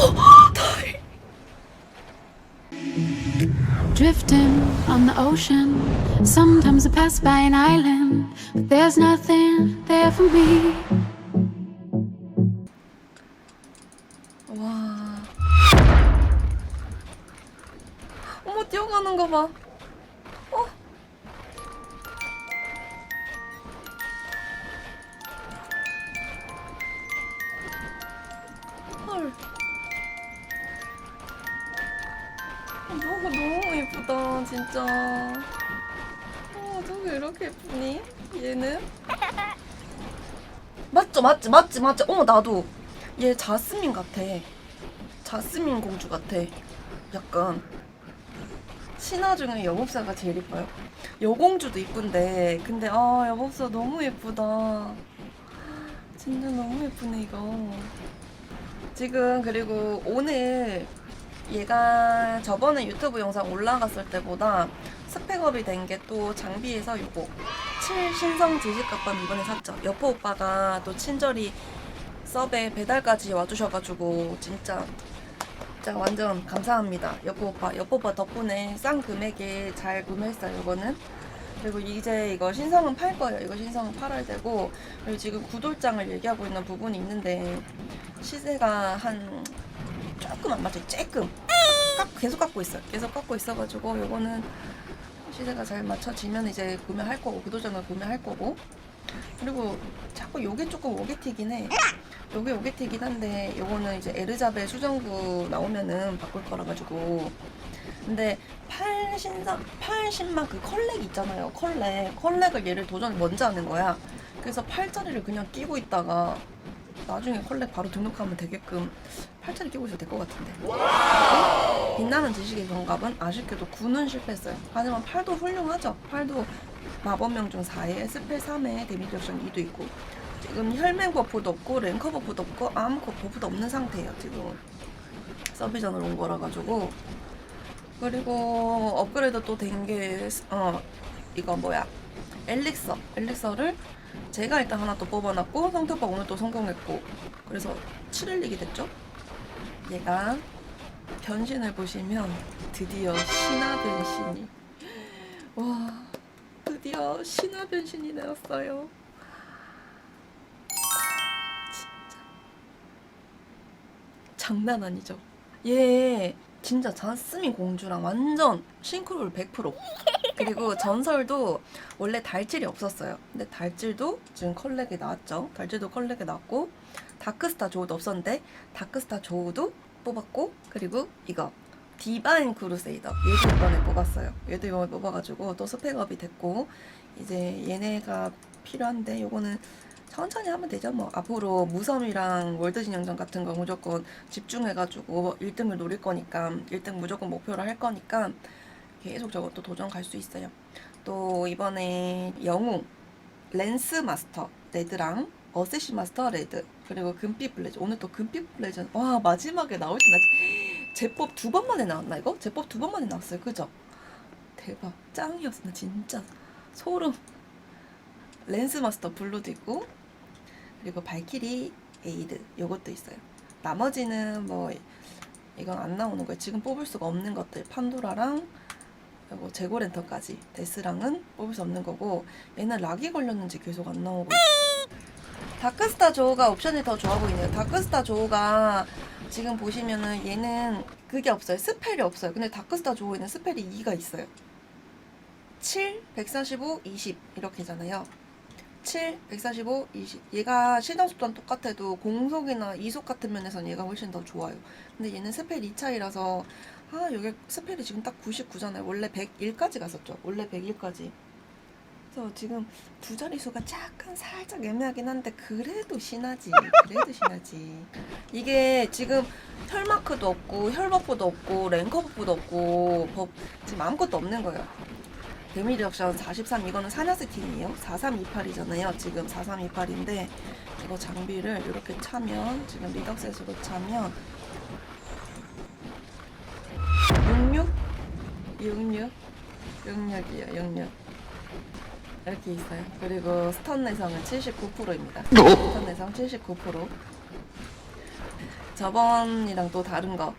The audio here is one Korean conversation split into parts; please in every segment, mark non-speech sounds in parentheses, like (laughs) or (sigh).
(gasps) Drifting on the ocean. Sometimes I pass by an island, but there's nothing there for me. 와. 어머 뛰어가는 거 봐. 진짜. 어, 저거 이렇게 예쁘니? 얘는? 맞죠 맞지 맞지 맞지. 어머 나도 얘 자스민 같아. 자스민 공주 같아. 약간 신화 중에 여법사가 제일 이뻐요. 여공주도 이쁜데 근데 아 여법사 너무 예쁘다. 진짜 너무 예쁘네 이거. 지금 그리고 오늘 얘가 저번에 유튜브 영상 올라갔을 때보다 스펙업이 된 게 또 장비에서 요거 7 신성 지식값밤 이번에 샀죠. 여포 오빠가 또 친절히 섭에 배달까지 와주셔가지고 진짜 진짜 완전 감사합니다. 여보 오빠, 여보 오빠 덕분에 싼 금액에 잘 구매했어요. 이거는. 그리고 이제 이거 신성은 팔 거예요. 이거 신성은 팔아야 되고 그리고 지금 구돌장을 얘기하고 있는 부분이 있는데 시세가 한 조금 안 맞아요. 깎, 계속 깎고 있어요. 계속 깎고 있어가지고 이거는 시세가 잘 맞춰지면 이제 구매할 거고 구돌장을 구매할 거고 그리고 자꾸 요게 조금 오게티긴 해. 요게 오게티긴 한데 요거는 이제 에르자벨 수정구 나오면은 바꿀 거라 가지고 근데 팔 신상 팔 신만 그 컬렉 있잖아요 컬렉 컬렉을 얘를 도전 먼저 하는 거야 그래서 팔자리를 그냥 끼고 있다가 나중에 컬렉 바로 등록하면 되게끔 팔자리 끼고 있어도 될 것 같은데. 빛나는 지식의 경갑은 아쉽게도 9는 실패했어요. 하지만 팔도 훌륭하죠? 팔도 마법명 중 4에 스펠 3에 데미지 옵션 2도 있고 지금 혈맹 버프도 없고 랭커 버프도 없고 아무 버프도 없는 상태예요 지금. 서비전을 온 거라 가지고. 그리고 업그레이드 또 된 게 어 이거 뭐야? 엘릭서. 엘릭서를 제가 일단 하나 또 뽑아놨고 성태오빠 오늘 또 성공했고. 그래서 7일릭이 됐죠? 얘가 변신을 보시면 드디어 신화 변신이. 와 드디어 신화 변신이 되었어요. 장난 아니죠. 얘 진짜 자스민 공주랑 완전 싱크로율 100%. 그리고 전설도 원래 달질이 없었어요. 근데 달질도 지금 컬렉에 나왔죠. 달질도 컬렉에 나왔고 다크스타 조우도 없었는데 다크스타 조우도 뽑았고 그리고 이거 디바인 크루세이더 얘도 이번에 뽑았어요. 얘도 이번에 뽑아가지고 또 스펙업이 됐고 이제 얘네가 필요한데 요거는 천천히 하면 되죠. 뭐 앞으로 무섬이랑 월드 진영전 같은 거 무조건 집중해가지고 1등을 노릴 거니까 1등 무조건 목표로 할 거니까 계속 저것도 도전 갈 수 있어요. 또 이번에 영웅 렌스 마스터 레드랑 어세시 마스터 레드 그리고 금빛 블레즈 오늘 또 금빛 블레즈 와 마지막에 나올 때나 제법 두 번 만에 나왔나 이거? 제법 두 번 만에 나왔어요. 그죠? 대박 짱이었어 나 진짜 소름 렌스 마스터 블루도 있고 그리고 발키리 에이드 요것도 있어요. 나머지는 뭐 이건 안 나오는 거예요. 지금 뽑을 수가 없는 것들 판도라랑 그리고 재고 랜턴까지 데스랑은 뽑을 수 없는 거고 얘는 락이 걸렸는지 계속 안 나오고 다크스타 조우가 옵션이 더 좋아 보이네요. 다크스타 조우가 지금 보시면은 얘는 그게 없어요. 스펠이 없어요. 근데 다크스타 조우에는 스펠이 2가 있어요. 7, 145, 20 이렇게잖아요. 7, 145, 20. 얘가 속도는 똑같아도 공속이나 이속 같은 면에서는 얘가 훨씬 더 좋아요. 근데 얘는 스펠 2차이라서 아 여기 스펠이 지금 딱 99잖아요. 원래 101까지 갔었죠. 원래 101까지. 그래서 지금 두 자릿수가 약간 살짝 애매하긴 한데 그래도 신하지. 그래도 신하지. 이게 지금 혈마크도 없고 혈버프도 없고 랭커 버프도 없고 법 지금 아무것도 없는 거예요. 데미지 옵션 43 이거는 사냐스 팀이에요. 4328이잖아요. 지금 4328인데 이거 장비를 이렇게 차면 지금 리덕셋으로 차면 66 66 66이에요. 66 이렇게 있어요. 그리고 스턴 내성은 79%입니다. 스턴 내성 79%. 저번이랑 또 다른 거.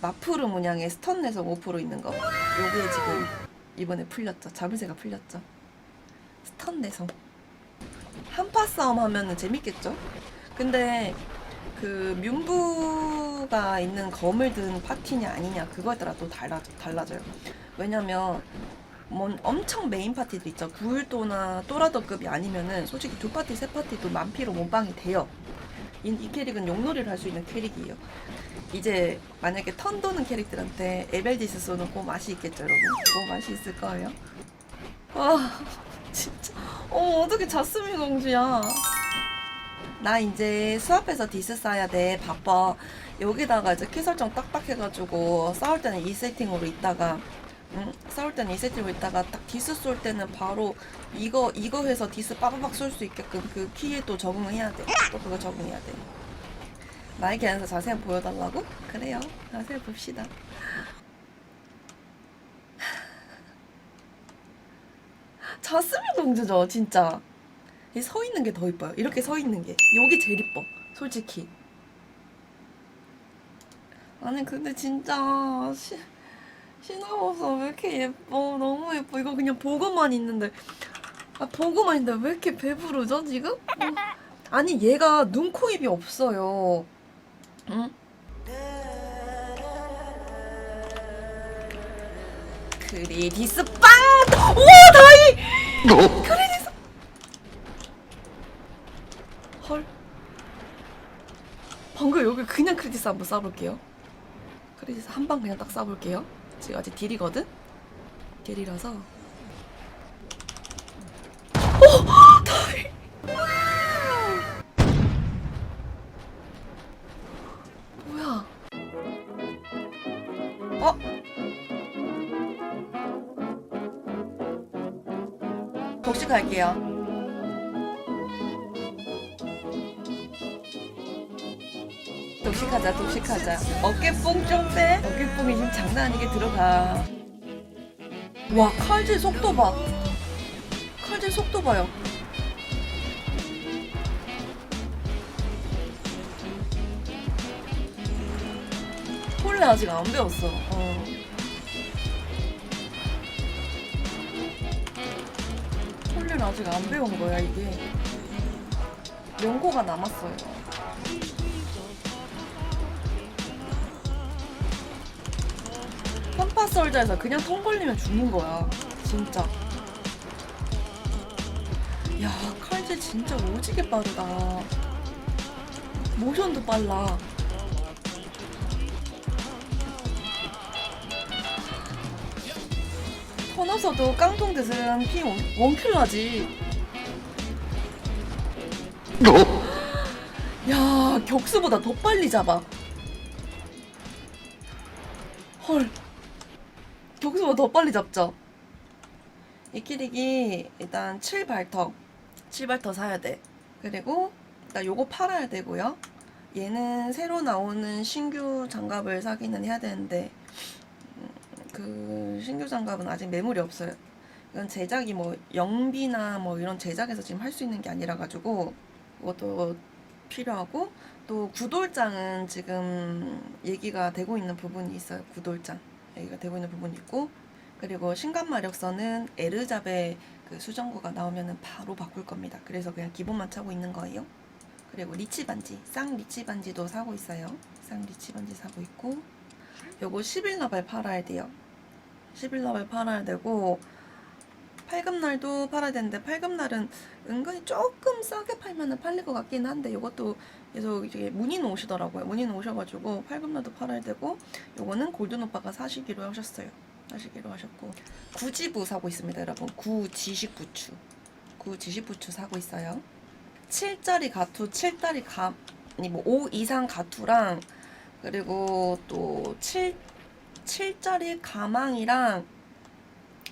마프르 문양의 스턴에서 5% 있는 거. 요게 지금 이번에 풀렸죠. 자물쇠가 풀렸죠. 스턴 내성. 한파 싸움 하면은 재밌겠죠? 근데 그 뮨부가 있는 검을 든 파티냐 아니냐 그거에 따라 또 달라, 달라져요. 왜냐면 뭔 엄청 메인 파티들 있죠. 구일도나 또라더급이 아니면은 솔직히 두 파티 세 파티도 만피로 몸빵이 돼요. 이, 이 캐릭은 용놀이를 할 수 있는 캐릭이에요. 이제 만약에 턴 도는 캐릭들한테 에벨디스 쏘는 그 맛이 있겠죠 여러분? 그 맛이 있을 거예요? 아 (laughs) 진짜. 어 어떻게 자스민 공주야 나 이제 수업에서 디스 쌓아야 돼. 바빠. 여기다가 이제 키 설정 딱딱 해가지고 싸울 때는 이 세팅으로 있다가 음, 싸울 때는 이 세팅으로 있다가 딱 디스 쏠 때는 바로 이거 이거 해서 디스 빠바박 쏠 수 있게끔 그 키에 또 적응을 해야 돼또 그거 적응해야 돼. 나에게 안에서 자세히 보여달라고? 그래요. 자세히 봅시다. (laughs) 자스민 공주죠 진짜 이 서 있는 게 더 이뻐요. 이렇게 서 있는 게. 여기 제일 이뻐. 솔직히. 아니 근데 진짜 시, 신화버섯 왜 이렇게 예뻐? 너무 예뻐. 이거 그냥 보고만 있는데 아 보고만 있는데 왜 이렇게 배부르죠 지금? 어. 아니 얘가 눈, 코, 입이 없어요. 응? 크리디스 빵! 오 다이! 크리디스 헐. 방금 여기 그냥 크리디스 한번 쏴볼게요. 크리디스 한 방 그냥 딱 쏴볼게요. 지금 아직 딜이거든? 딜이라서. 오! (gasps) 다이! 뭐야? 어? 독식할게요. 독식하자, 독식하자. 어깨뽕 좀 빼. 어깨뽕이 지금 장난 아니게 들어가. 와, 칼질 속도 봐. 칼질 속도 봐요. 폴레 아직 안 배웠어. 어. 폴레를 아직 안 배운 거야, 이게. 연고가 남았어요. 펌파솔자에서 그냥 통 걸리면 죽는 거야. 진짜. 야, 칼질 진짜 오지게 빠르다. 모션도 빨라. 터너서도 깡통 드슬은 피 원- 원킬러지. 야, 격수보다 더 빨리 잡아. 더 빨리 잡죠. 이 캐릭이 일단 7발터. 7발터 사야 돼. 그리고 일단 요거 팔아야 되고요. 얘는 새로 나오는 신규 장갑을 사기는 해야 되는데 음, 그 신규 장갑은 아직 매물이 없어요. 이건 제작이 뭐 영비나 뭐 이런 제작에서 지금 할 수 있는 게 아니라 가지고 그것도 필요하고 또 구돌장은 지금 얘기가 되고 있는 부분이 있어요. 구돌장 얘기가 되고 있는 부분이 있고 그리고 신간 마력서는 에르잡의 그 수정구가 나오면은 바로 바꿀 겁니다. 그래서 그냥 기본만 차고 있는 거예요. 그리고 리치 반지, 쌍 리치 반지도 사고 있어요. 쌍 리치 반지 사고 있고 요거 11러벨 팔아야 돼요. 11러벨 팔아야 되고 팔급날도 팔아야 되는데 팔급날은 은근히 조금 싸게 팔면은 팔릴 것 같긴 한데 요것도 계속 이제 문의는 오시더라고요. 문의는 오셔가지고 팔급날도 팔아야 되고 요거는 골든 오빠가 사시기로 하셨어요. 사시기로 하셨고 구지부 사고 있습니다, 여러분. 구 지식 부추, 구 지식 부추 사고 있어요. 7짜리 가투, 7짜리 가 아니 뭐5 이상 가투랑 그리고 또 7, 7짜리 가망이랑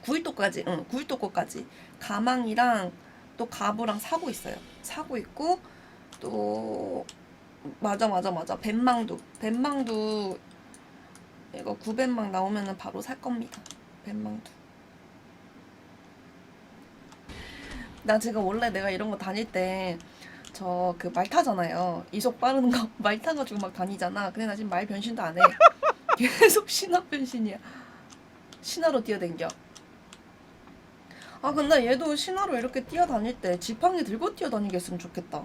9일도까지, 응, 9일도까지 가망이랑 또 가부랑 사고 있어요. 사고 있고 또 맞아 맞아 맞아 벤망두 벤망두 이거 구벤망 나오면은 바로 살 겁니다. 벤망두. 나 지금 원래 내가 이런 거 다닐 때 저 그 말 타잖아요. 이속 빠르는 거 (laughs) 말 타가지고 막 다니잖아. 근데 나 지금 말 변신도 안 해. (laughs) 계속 신화 변신이야. 신화로 뛰어댕겨. 아 근데 얘도 신화로 이렇게 뛰어다닐 때 지팡이 들고 뛰어다니게 했으면 좋겠다.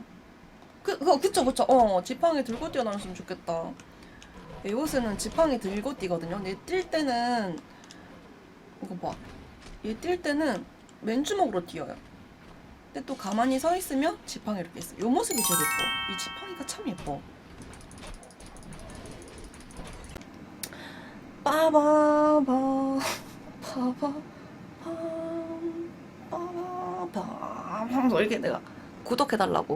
그, 그 그쵸 그쵸. 어 지팡이 들고 뛰어다녔으면 좋겠다. 에오스는 지팡이 들고 뛰거든요. 근데 뛸 때는 이거 봐. 얘 뛸 때는 맨주먹으로 뛰어요. 근데 또 가만히 서 있으면 지팡이 이렇게 있어. 요 모습이 제일 예뻐. 이 지팡이가 참 예뻐. 빠바바 바바 빰 빠바밤 이렇게 내가 구독해달라고